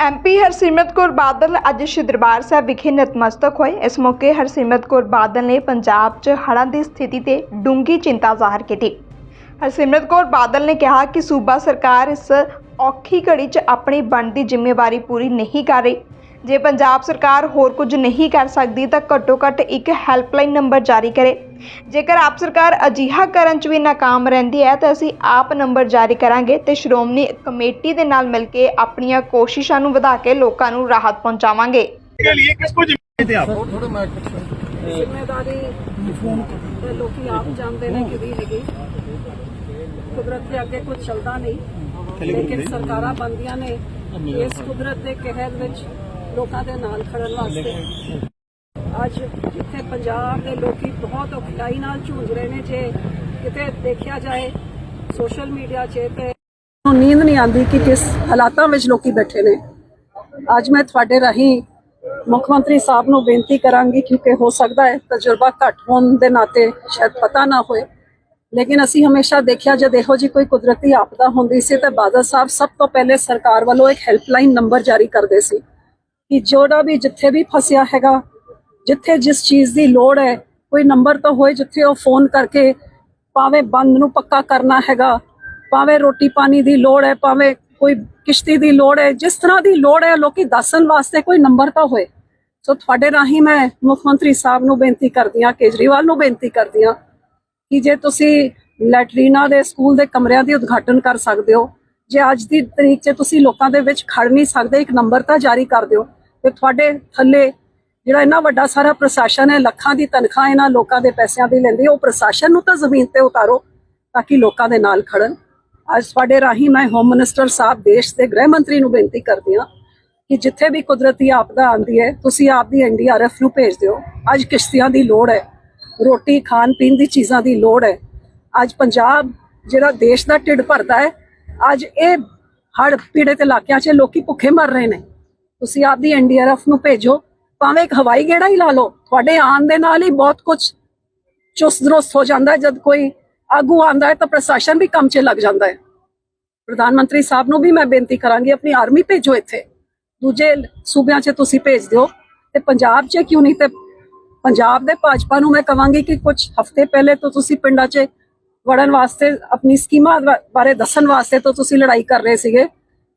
MP Harsimrat Kaur Badal ਅੱਜ ਸ਼੍ਰੀ ਦਰਬਾਰ ਸਾਹਿਬ ਵਿਖੇ ਨਤਮਸਤਕ ਹੋਏ। ਇਸ ਮੌਕੇ ਹਰਸਿਮਰਤ ਕੌਰ ਬਾਦਲ ਨੇ ਪੰਜਾਬ 'ਚ ਹੜ੍ਹਾਂ ਦੀ ਸਥਿਤੀ ਤੇ ਡੂੰਘੀ ਚਿੰਤਾ ਜ਼ਾਹਰ ਕੀਤੀ। ਹਰਸਿਮਰਤ ਕੌਰ ਬਾਦਲ ਨੇ ਕਿਹਾ ਕਿ ਸੂਬਾ ਸਰਕਾਰ ਇਸ ਔਖੀ ਘੜੀ 'ਚ ਆਪਣੀ ਬਣਦੀ ਜ਼ਿੰਮੇਵਾਰੀ ਪੂਰੀ ਨਹੀਂ ਕਰ ਰਹੀ। ਜੇ ਪੰਜਾਬ ਸਰਕਾਰ ਹੋਰ ਕੁਝ ਨਹੀਂ ਕਰ ਸਕਦੀ ਤਾਂ ਘੱਟੋ ਘੱਟ ਇੱਕ ਹੈਲਪਲਾਈਨ ਨੰਬਰ ਜਾਰੀ ਕਰੇ ਜੇਕਰ ਆਪ ਸਰਕਾਰ ਅਜਿਹਾ ਕਰਨ 'ਚ ਵੀ ਨਾਕਾਮ ਰਹਿੰਦੀ ਹੈ ਤਾਂ ਅਸੀਂ ਆਪ ਨੰਬਰ ਜਾਰੀ ਕਰਾਂਗੇ ਤੇ ਸ਼੍ਰੋਮਣੀ ਕਮੇਟੀ ਦੇ ਨਾਲ ਮਿਲ ਕੇ ਆਪਣੀਆਂ ਕੋਸ਼ਿਸ਼ਾਂ ਨੂੰ ਵਧਾ ਕੇ ਲੋਕਾਂ ਨੂੰ ਰਾਹਤ ਪਹੁੰਚਾਵਾਂਗੇ के लिए किसको जिम्मेदारी थे आप ਜ਼ਿੰਮੇਵਾਰੀ ਤੇ ਲੋਕੀ ਆਪ ਜਾਣਦੇ ਨੇ ਕਿ ਵੀ ਹੈਗੀ ਕੁਦਰਤ ਦੇ ਅੱਗੇ ਕੁਝ ਚੱਲਦਾ ਨਹੀਂ ਲੇਕਿਨ ਸਰਕਾਰਾਂ ਬੰਦੀਆਂ ਨੇ ਇਸ ਕੁਦਰਤ ਦੇ ਕਹਿਰ ਵਿੱਚ ਲੋਕਾਂ ਦੇ ਨਾਲ ਖੜਨ ਵਾਸਤੇ। ਅੱਜ ਜਿੱਥੇ ਪੰਜਾਬ ਦੇ ਲੋਕੀ ਬਹੁਤ ਔਖਾਈ ਨਾਲ ਝੂੰਝ ਰਹੇ ਨੇ, ਜੇ ਕਿਤੇ ਦੇਖਿਆ ਜਾਏ ਸੋਸ਼ਲ ਮੀਡੀਆ 'ਚ ਤੇ ਨੂੰ ਨੀਂਦ ਨਹੀਂ ਆਉਂਦੀ ਕਿ ਕਿਸ ਹਾਲਾਤਾਂ ਵਿੱਚ ਲੋਕੀ ਬੈਠੇ ਨੇ। ਅੱਜ ਮੈਂ ਤੁਹਾਡੇ ਰਾਹੀਂ ਮੁੱਖ ਮੰਤਰੀ ਸਾਹਿਬ ਨੂੰ ਬੇਨਤੀ ਕਰਾਂਗੀ, ਕਿਉਂਕਿ ਹੋ ਸਕਦਾ ਹੈ ਤਜਰਬਾ ਘੱਟ ਹੋਣ ਦੇ ਨਾਤੇ ਸ਼ਾਇਦ ਪਤਾ ਨਾ ਹੋਏ। ਲੇਕਿਨ ਅਸੀਂ ਹਮੇਸ਼ਾ ਦੇਖਿਆ, ਜਦ ਇਹੋ ਜੀ ਕੋਈ ਕੁਦਰਤੀ ਆਪਦਾ ਹੁੰਦੀ ਸੀ, ਤਾਂ ਬਾਦਲ ਸਾਹਿਬ ਸਭ ਤੋਂ ਪਹਿਲੇ ਸਰਕਾਰ ਵੱਲੋਂ ਇੱਕ ਹੈਲਪਲਾਈਨ ਨੰਬਰ ਜਾਰੀ ਕਰਦੇ ਸੀ। ਕਿ ਜਿਹੜਾ ਵੀ ਜਿੱਥੇ ਵੀ ਫਸਿਆ ਹੈਗਾ, ਜਿੱਥੇ ਜਿਸ ਚੀਜ਼ ਦੀ ਲੋੜ ਹੈ, ਕੋਈ ਨੰਬਰ ਤਾਂ ਹੋਏ ਜਿੱਥੇ ਉਹ ਫੋਨ ਕਰਕੇ ਭਾਵੇਂ ਬੰਦ ਨੂੰ ਪੱਕਾ ਕਰਨਾ ਹੈਗਾ, ਭਾਵੇਂ ਰੋਟੀ ਪਾਣੀ ਦੀ ਲੋੜ ਹੈ, ਭਾਵੇਂ ਕੋਈ ਕਿਸ਼ਤੀ ਦੀ ਲੋੜ ਹੈ, ਜਿਸ ਤਰ੍ਹਾਂ ਦੀ ਲੋੜ ਹੈ ਲੋਕੀ ਦੱਸਣ ਵਾਸਤੇ ਕੋਈ ਨੰਬਰ ਤਾਂ ਹੋਏ। ਸੋ ਤੁਹਾਡੇ ਰਾਹੀਂ ਮੈਂ ਮੁੱਖ ਮੰਤਰੀ ਸਾਹਿਬ ਨੂੰ ਬੇਨਤੀ ਕਰਦੀ ਹਾਂ, ਕੇਜਰੀਵਾਲ ਨੂੰ ਬੇਨਤੀ ਕਰਦੀ ਹਾਂ ਕਿ ਜੇ ਤੁਸੀਂ ਲੈਟਰੀਨਾ ਦੇ ਸਕੂਲ ਦੇ ਕਮਰਿਆਂ ਦੀ ਉਦਘਾਟਨ ਕਰ ਸਕਦੇ ਹੋ, ਜੇ ਅੱਜ ਦੀ ਤਰੀਕ 'ਚ ਤੁਸੀਂ ਲੋਕਾਂ ਦੇ ਵਿੱਚ ਖੜ ਨਹੀਂ ਸਕਦੇ, ਇੱਕ ਨੰਬਰ ਤਾਂ ਜਾਰੀ ਕਰ ਦਿਓ। ਤੇ ਤੁਹਾਡੇ ਥੱਲੇ ਜਿਹੜਾ ਇੰਨਾ ਵੱਡਾ ਸਾਰਾ ਪ੍ਰਸ਼ਾਸਨ ਹੈ ਲੱਖਾਂ ਦੀ ਤਨਖਾਹ ਇਹਨਾਂ ਲੋਕਾਂ ਦੇ ਪੈਸਿਆਂ ਦੀ ਲੈਂਦੀ ਹੈ, ਉਹ ਪ੍ਰਸ਼ਾਸਨ ਨੂੰ ਤਾਂ ਜ਼ਮੀਨ ਤੇ ਉਤਾਰੋ ਤਾਂ ਕਿ ਲੋਕਾਂ ਦੇ ਨਾਲ ਖੜਨ। ਅੱਜ ਤੁਹਾਡੇ ਰਾਹੀਂ ਮੈਂ ਹੋਮ ਮਿਨਿਸਟਰ ਸਾਹਿਬ ਦੇਸ਼ ਦੇ ਗ੍ਰਹਿ ਮੰਤਰੀ ਨੂੰ ਬੇਨਤੀ ਕਰਦੀ ਹਾਂ ਕਿ ਜਿੱਥੇ ਵੀ ਕੁਦਰਤੀ ਆਪਦਾ ਆਉਂਦੀ ਹੈ ਤੁਸੀਂ ਆਪਦੀ ਐਨਡੀਆਰਐਫ ਨੂੰ ਭੇਜ ਦਿਓ। ਅੱਜ ਕਿਸ਼ਤੀਆਂ ਦੀ ਲੋੜ ਹੈ ਰੋਟੀ ਖਾਣ ਪੀਣ ਦੀ ਚੀਜ਼ਾਂ ਦੀ ਲੋੜ ਹੈ। ਅੱਜ ਪੰਜਾਬ ਜਿਹੜਾ ਦੇਸ਼ ਦਾ ਢਿੱਡ ਭਰਦਾ ਹੈ ਅੱਜ ਇਹ ਹੜ ਪੀੜਤ ਇਲਾਕਿਆਂ 'ਚ ਲੋਕੀ ਭੁੱਖੇ ਮਰ ਰਹੇ ਨੇ। ਤੁਸੀਂ ਆਪਦੀ ਐਨਡੀਆਰਐਫ ਨੂੰ ਭੇਜੋ, ਭਾਵੇਂ ਇੱਕ ਹਵਾਈ ਗੇੜਾ ਹੀ ਲਾ ਲਓ, ਤੁਹਾਡੇ ਆਉਣ ਦੇ ਨਾਲ ਹੀ ਬਹੁਤ ਕੁਝ ਚੁਸਤ ਦਰੁਸਤ ਹੋ ਜਾਂਦਾ ਹੈ। ਜਦ ਕੋਈ ਆਗੂ ਆਂਦਾ ਹੈ ਤਾਂ ਪ੍ਰਸ਼ਾਸਨ ਵੀ ਕੰਮ 'ਚ ਲੱਗ ਜਾਂਦਾ ਹੈ। ਪ੍ਰਧਾਨ ਮੰਤਰੀ ਸਾਹਿਬ ਨੂੰ ਵੀ ਮੈਂ ਬੇਨਤੀ ਕਰਾਂਗੀ, ਆਪਣੀ ਆਰਮੀ ਭੇਜੋ ਇੱਥੇ। ਦੂਜੇ ਸੂਬਿਆਂ 'ਚ ਤੁਸੀਂ ਭੇਜ ਦਿਓ। ਤੇ ਪੰਜਾਬ 'ਚ ਕਿਉਂ ਨਹੀਂ ਤੇ ਪੰਜਾਬ ਦੇ ਭਾਜਪਾ ਨੂੰ ਮੈਂ ਕਹਾਂਗੀ ਕਿ ਕੁਝ ਹਫ਼ਤੇ ਪਹਿਲੇ ਤੋਂ ਤੁਸੀਂ ਪਿੰਡਾਂ 'ਚ ਵੜਨ ਵਾਸਤੇ, ਆਪਣੀ ਸਕੀਮਾਂ ਬਾਰੇ ਦੱਸਣ ਵਾਸਤੇ ਤੋਂ ਤੁਸੀਂ ਲੜਾਈ ਕਰ ਰਹੇ ਸੀਗੇ।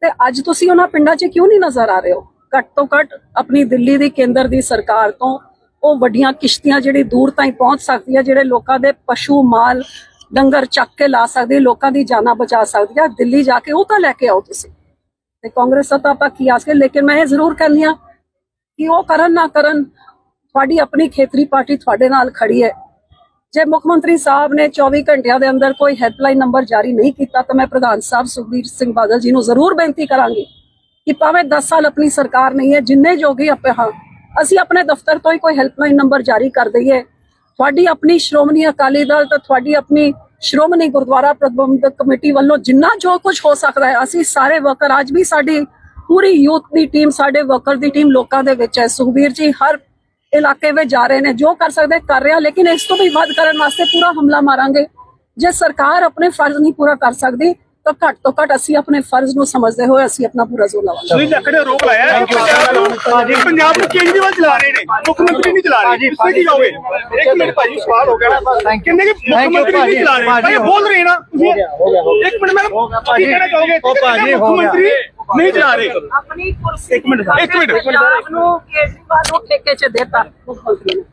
ਤੇ ਅੱਜ ਤੁਸੀਂ ਉਹਨਾਂ ਪਿੰਡਾਂ 'ਚ ਕਿਉਂ ਨਹੀਂ ਨਜ਼ਰ ਆ ਰਹੇ ਹੋ? ਘੱਟ ਤੋਂ ਘੱਟ ਆਪਣੀ ਦਿੱਲੀ ਦੀ ਕੇਂਦਰ ਦੀ ਸਰਕਾਰ ਤੋਂ ਉਹ ਵੱਡੀਆਂ ਕਿਸ਼ਤੀਆਂ ਜਿਹੜੀ ਦੂਰ ਤਾਈਂ ਪਹੁੰਚ ਸਕਦੀ ਹੈ ਜਿਹੜੇ ਲੋਕਾਂ ਦੇ ਪਸ਼ੂ ਮਾਲ ਡੰਗਰ ਚੱਕ ਕੇ ਲਾ ਸਕਦੀ, ਲੋਕਾਂ ਦੀ ਜਾਨਾਂ ਬਚਾ ਸਕਦੀ ਹੈ ਦਿੱਲੀ ਜਾ ਕੇ ਉਹ ਤਾਂ ਲੈ ਕੇ ਆਓ ਤੁਸੀਂ। ਤੇ ਕਾਂਗਰਸ ਦਾ ਤਾਂ ਆਪਾਂ ਕੀ ਆਸ ਕੇ ਲੇਕਿਨ ਮੈਂ ਇਹ ਜ਼ਰੂਰ ਕਹਿੰਦੀ ਹਾਂ ਕਿ ਉਹ ਕਰਨ ਨਾ ਕਰਨ ਤੁਹਾਡੀ ਆਪਣੀ ਖੇਤਰੀ ਪਾਰਟੀ ਤੁਹਾਡੇ ਨਾਲ ਖੜੀ ਹੈ। ਜੇ ਮੁੱਖ ਮੰਤਰੀ ਸਾਹਿਬ ਨੇ 24 ਘੰਟਿਆਂ ਦੇ ਅੰਦਰ ਕੋਈ ਹੈਲਪਲਾਈਨ ਨੰਬਰ ਜਾਰੀ ਨਹੀਂ ਕੀਤਾ, ਤਾਂ ਮੈਂ ਪ੍ਰਧਾਨ ਸਾਹਿਬ ਸੁਖਬੀਰ ਸਿੰਘ ਬਾਦਲ ਜੀ ਨੂੰ ਜ਼ਰੂਰ ਬੇਨਤੀ ਕਰਾਂਗੀ ਕਿ ਭਾਵੇਂ 10 ਸਾਲ ਆਪਣੀ ਸਰਕਾਰ ਨਹੀਂ ਹੈ, ਜਿੰਨੇ ਜੋਗੀ ਆਪੇ ਹਾਂ, ਅਸੀਂ ਆਪਣੇ ਦਫ਼ਤਰ ਤੋਂ ਹੀ ਕੋਈ ਹੈਲਪਲਾਈਨ ਨੰਬਰ ਜਾਰੀ ਕਰ ਦਈਏ। ਤੁਹਾਡੀ ਆਪਣੀ ਸ਼੍ਰੋਮਣੀ ਅਕਾਲੀ ਦਲ ਤੇ ਤੁਹਾਡੀ ਆਪਣੀ ਸ਼੍ਰੋਮਣੀ ਗੁਰਦੁਆਰਾ ਪ੍ਰਬੰਧਕ ਕਮੇਟੀ ਵੱਲੋਂ ਜਿੰਨਾ ਜੋ ਕੁਝ ਹੋ ਸਕਦਾ ਹੈ, ਅਸੀਂ ਸਾਰੇ ਵਰਕਰ ਅੱਜ ਵੀ ਸਾਡੀ ਪੂਰੀ ਯੂਥ ਦੀ ਟੀਮ ਸਾਡੇ ਵਰਕਰ ਦੀ ਟੀਮ ਲੋਕਾਂ ਦੇ ਵਿੱਚ ਹੈ। ਸੁਖਬੀਰ ਜੀ, ਹਰ ਇਲਾਕੇ ਵਿੱਚ ਜਾ ਰਹੇ ਨੇ, ਜੋ ਕਰ ਸਕਦੇ ਕਰ ਰਿਹਾ ਲੇਕਿਨ ਇਸ ਤੋਂ ਵੀ ਵੱਧ ਕਰਨ ਵਾਸਤੇ ਪੂਰਾ ਹਮਲਾ ਮਾਰਾਂਗੇ। ਜੇ ਸਰਕਾਰ ਆਪਣੇ ਫਰਜ਼ ਨਹੀਂ ਪੂਰਾ ਕਰ ਸਕਦੀ ਤਾਂ ਘੱਟ ਤੋਂ ਘੱਟ ਅਸੀਂ ਆਪਣੇ ਫਰਜ਼ ਨੂੰ ਸਮਝਦੇ ਹੋਏ ਅਸੀਂ ਆਪਣਾ ਪੂਰਾ ਜ਼ੋਰ ਲਾਵਾਂਗੇ। ਜਾਖੜ ਨੇ ਰੋਕ ਲਾਇਆ ਹੈ। ਪੰਜਾਬ ਨੂੰ ਕੇਜਰੀਵਾਲ ਚਲਾ ਰਹੇ ਨੇ? ਮੁੱਖ ਮੰਤਰੀ ਨਹੀਂ ਚਲਾ ਰਹੇ। ਇਸ ਤੇ ਕੀ ਜਾਓਗੇ ਇੱਕ ਮਿੰਟ ਭਾਜੀ ਸਵਾਲ ਹੋ ਗਿਆ ਨਾ। ਕਹਿੰਦੇ ਕਿ ਮੁੱਖ ਮੰਤਰੀ ਨਹੀਂ ਚਲਾ ਰਹੇ? ਭਾਈ ਬੋਲ ਰਹੇ ਨਾ। ਇੱਕ ਮਿੰਟ ਮੈਂ ਕੀ ਕਹਿਣਾ ਚਾਹੋਗੇ ਉਹ ਭਾਜੀ, ਮੁੱਖ। ਮੰਤਰੀ ਨਹੀਂ ਚਲਾ ਰਹੇ? ਆਪਣੀ ਕੁਰਸੀ ਇੱਕ ਮਿੰਟ, ਇੱਕ ਮਿੰਟ। ਪੰਜਾਬ ਨੂੰ ਕੇਜਰੀਵਾਲ ਨੂੰ ਠੇਕੇ 'ਚ ਦੇਤਾ। ਮੁੱਖ ਮੰਤਰੀ ਨੇ।